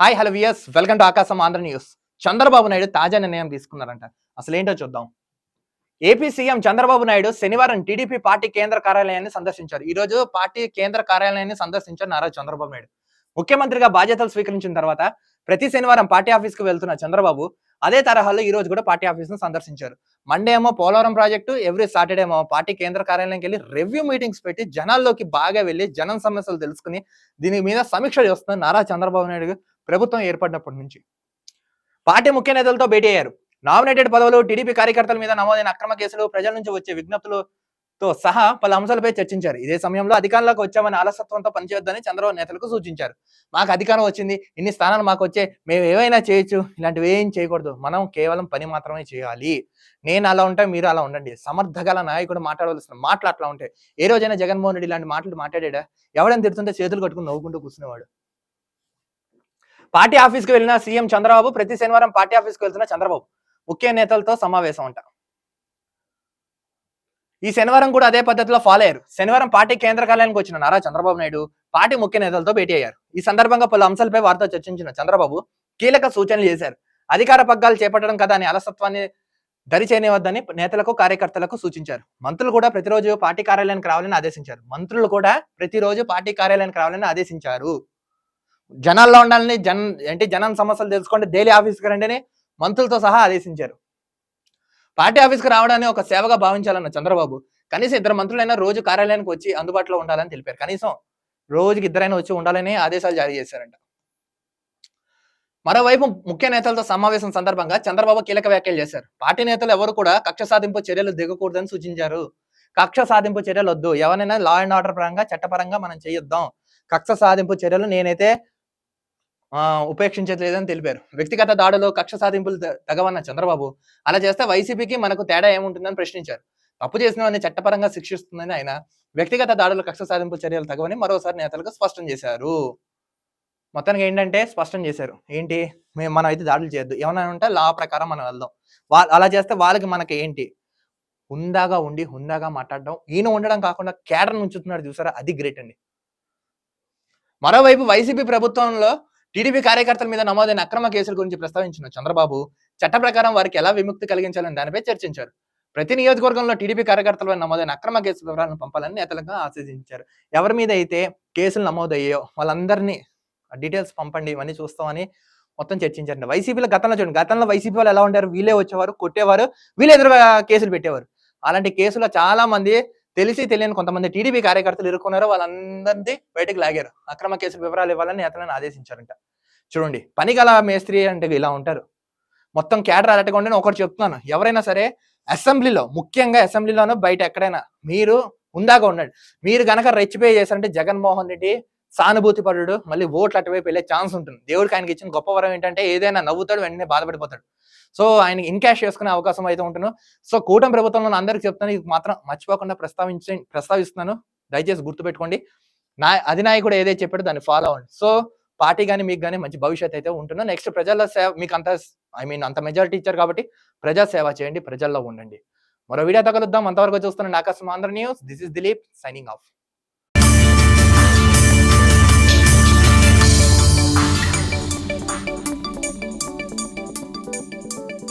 Hi hello viewers welcome to Aakasam Andhra news Chandrababu Naidu తాజా నిర్ణయం తీసుకున్నారంట. అసలు ఏంటో చూద్దాం ఏపీ సీఎం చంద్రబాబు నాయుడు శనివారం టీడీపీ పార్టీ కేంద్ర కార్యాలయాన్ని సందర్శించారు. ఈ రోజు పార్టీ కేంద్ర కార్యాలయాన్ని సందర్శించారు నారా చంద్రబాబు నాయుడు. ముఖ్యమంత్రిగా బాధ్యతలు స్వీకరించిన తర్వాత ప్రతి శనివారం పార్టీ ఆఫీస్కి వెళ్తున్న చంద్రబాబు అదే తరహాలో ఈ రోజు కూడా పార్టీ ఆఫీస్ను సందర్శించారు. మండే ఏమో పోలవరం ప్రాజెక్టు ఎవ్రీ సాటర్డే ఏమో పార్టీ కేంద్ర కార్యాలయంకి వెళ్ళి రివ్యూ మీటింగ్స్ పెట్టి జనాల్లోకి బాగా వెళ్ళి జనం సమస్యలు తెలుసుకుని దీని మీద సమీక్ష చేస్తున్న నారా చంద్రబాబు నాయుడు ప్రభుత్వం ఏర్పడినప్పటి నుంచి. పార్టీ ముఖ్య నేతలతో భేటీ అయ్యారు. నామినేటెడ్ పదవులు టీడీపీ కార్యకర్తల మీద నమోదైన అక్రమ కేసులు ప్రజల నుంచి వచ్చే విజ్ఞప్తులతో సహా పలు అంశాలపై చర్చించారు. ఇదే సమయంలో అధికారంలోకి వచ్చామని ఆలసత్వంతో పనిచేయొద్దని చంద్రబాబు నేతలకు సూచించారు. మాకు అధికారం వచ్చింది ఇన్ని స్థానాలు మాకు వచ్చే మేము ఏవైనా చేయొచ్చు ఇలాంటివి ఏం చేయకూడదు. మనం కేవలం పని మాత్రమే చేయాలి. నేను అలా ఉంటే మీరు అలా ఉండండి. సమర్థగల నాయకుడు మాట్లాడవలసిన మాటలు అట్లా ఉంటాయి ఏ రోజైనా జగన్మోహన్ రెడ్డి ఇలాంటి మాటలు మాట్లాడా ఎవడని తిడుతుంటే చేతులు కట్టుకుని నవ్వుకుంటూ కూర్చునేవాడు? పార్టీ ఆఫీస్కి వెళ్ళిన సీఎం చంద్రబాబు ప్రతి శనివారం పార్టీ ఆఫీస్కి వెళ్తున్న చంద్రబాబు ముఖ్య నేతలతో సమావేశం అంట. ఈ శనివారం కూడా అదే పద్ధతిలో ఫాలో అయ్యారు. శనివారం పార్టీ కేంద్ర కార్యాలయానికి వచ్చిన నారా చంద్రబాబు నాయుడు పార్టీ ముఖ్య నేతలతో భేటీ అయ్యారు. ఈ సందర్భంగా పలు అంశాలపై వారితో చర్చించిన చంద్రబాబు కీలక సూచనలు చేశారు. అధికార పగ్గాలు చేపట్టడం కదా అని అలసత్వాన్ని దరిచేయనివద్దని నేతలకు కార్యకర్తలకు సూచించారు. మంత్రులు కూడా ప్రతిరోజు పార్టీ కార్యాలయానికి రావాలని ఆదేశించారు. మంత్రులు కూడా ప్రతిరోజు పార్టీ కార్యాలయానికి రావాలని ఆదేశించారు. జనాల్లో ఉండాలని జన్ అంటే జనం సమస్యలు తెలుసుకోండి డైలీ ఆఫీస్కి రండి అని మంత్రులతో సహా ఆదేశించారు. పార్టీ ఆఫీస్కి రావడాన్ని ఒక సేవగా భావించాలన్న చంద్రబాబు. కనీసం ఇద్దరు మంత్రులైనా రోజు కార్యాలయానికి వచ్చి అందుబాటులో ఉండాలని తెలిపారు. కనీసం రోజుకి ఇద్దరైనా వచ్చి ఉండాలని ఆదేశాలు జారీ చేశారంట. మరోవైపు ముఖ్య నేతలతో సమావేశం సందర్భంగా చంద్రబాబు కీలక వ్యాఖ్యలు చేశారు. పార్టీ నేతలు ఎవరు కూడా కక్ష సాధింపు చర్యలు దిగకూడదని సూచించారు. కక్ష సాధింపు చర్యలు వద్దు. ఎవరైనా లా అండ్ ఆర్డర్ పరంగా చట్టపరంగా మనం చేయొద్దాం. కక్ష సాధింపు చర్యలు నేనైతే ఉపేక్షించట్లేదని తెలిపారు. వ్యక్తిగత దాడులు కక్ష సాధింపులు తగవన్న చంద్రబాబు అలా చేస్తే వైసీపీకి మనకు తేడా ఏముంటుందని ప్రశ్నించారు. తప్పు చేసిన వారిని చట్టపరంగా శిక్షిస్తుందని ఆయన వ్యక్తిగత దాడులు కక్ష సాధింపు చర్యలు తగవని మరోసారి నేతలకు స్పష్టం చేశారు. మొత్తానికి ఏంటంటే స్పష్టం చేశారు. ఏంటి? మేము మనం అయితే దాడులు చేయొద్దు. ఏమైనా ఉంటే లా ప్రకారం మనం వెళ్దాం. అలా చేస్తే వాళ్ళకి మనకి ఏంటి? హుందాగా ఉండి హుందాగా మాట్లాడడం. ఈయన ఉండడం కాకుండా కేటర్ నుంచుతున్నాడు చూసారా? అది గ్రేట్ అండి. మరోవైపు వైసీపీ ప్రభుత్వంలో టీడీపీ కార్యకర్తల మీద నమోదైన అక్రమ కేసుల గురించి ప్రస్తావించిన చంద్రబాబు చట్ట ప్రకారం వారికి ఎలా విముక్తి కలిగించాలని దానిపై చర్చించారు. ప్రతి నియోజకవర్గంలో టీడీపీ కార్యకర్తల నమోదైన అక్రమ కేసు వివరాలను పంపాలని నేతలకు ఆశీర్దించారు ఎవరి మీద అయితే కేసులు నమోదయ్యాయో వాళ్ళందరినీ డీటెయిల్స్ పంపండి ఇవన్నీ చూస్తామని మొత్తం చర్చించారండి. వైసీపీలో గతంలో చూడండి గతంలో వైసీపీ వాళ్ళు ఎలా ఉంటారు వీళ్ళే వచ్చేవారు కొట్టేవారు వీళ్ళు ఎదురుగా కేసులు పెట్టేవారు. అలాంటి కేసులో చాలా మంది తెలిసి తెలియని కొంతమంది టీడీపీ కార్యకర్తలు ఇరుక్కున్నారు వాళ్ళందరినీ బయటకు లాగారు. అక్రమ కేసుల వివరాలు ఇవ్వాలని నేతలను ఆదేశించారంట. చూడండి పనిగల మేస్త్రి అంటే ఇలా ఉంటారు. మొత్తం క్యాడర్ అలటగా ఒకటి చెప్తున్నాను. ఎవరైనా సరే అసెంబ్లీలో ముఖ్యంగా అసెంబ్లీలోనూ బయట ఎక్కడైనా మీరు ఉందాగా ఉండండి. మీరు గనక రెచ్చిపోయి చేశారంటే జగన్మోహన్ రెడ్డి సానుభూతి పరుడు మళ్ళీ ఓట్లు అటువైపు వెళ్ళే ఛాన్స్ ఉంటుంది. దేవుడికి ఆయనకి ఇచ్చిన గొప్ప వరం ఏంటంటే ఏదైనా నవ్వుతాడు వెంటనే బాధపడిపోతాడు. సో ఆయన ఇన్కాష్ చేసుకునే అవకాశం అయితే ఉంటుంది సో కూటమి ప్రభుత్వంలో అందరికి చెప్తాను ఇది మాత్రం మర్చిపోకుండా ప్రస్తావించ ప్రస్తావిస్తున్నాను. దయచేసి గుర్తుపెట్టుకోండి. నా అధినాయకుడు ఏదైతే చెప్పాడో దాన్ని ఫాలో అవ్వండి. సో పార్టీ కానీ మీకు కానీ మంచి భవిష్యత్ అయితే ఉంటుందో నెక్స్ట్ ప్రజల సేవ మీకు అంత ఐ మీన్ అంత మెజారిటీ ఇచ్చారు కాబట్టి ప్రజా సేవ చేయండి ప్రజల్లో ఉండండి. మరో వీడియో తగలుద్దాం అంతవరకు చూస్తున్నాను Aakasam Andhra news. This is Dileep signing off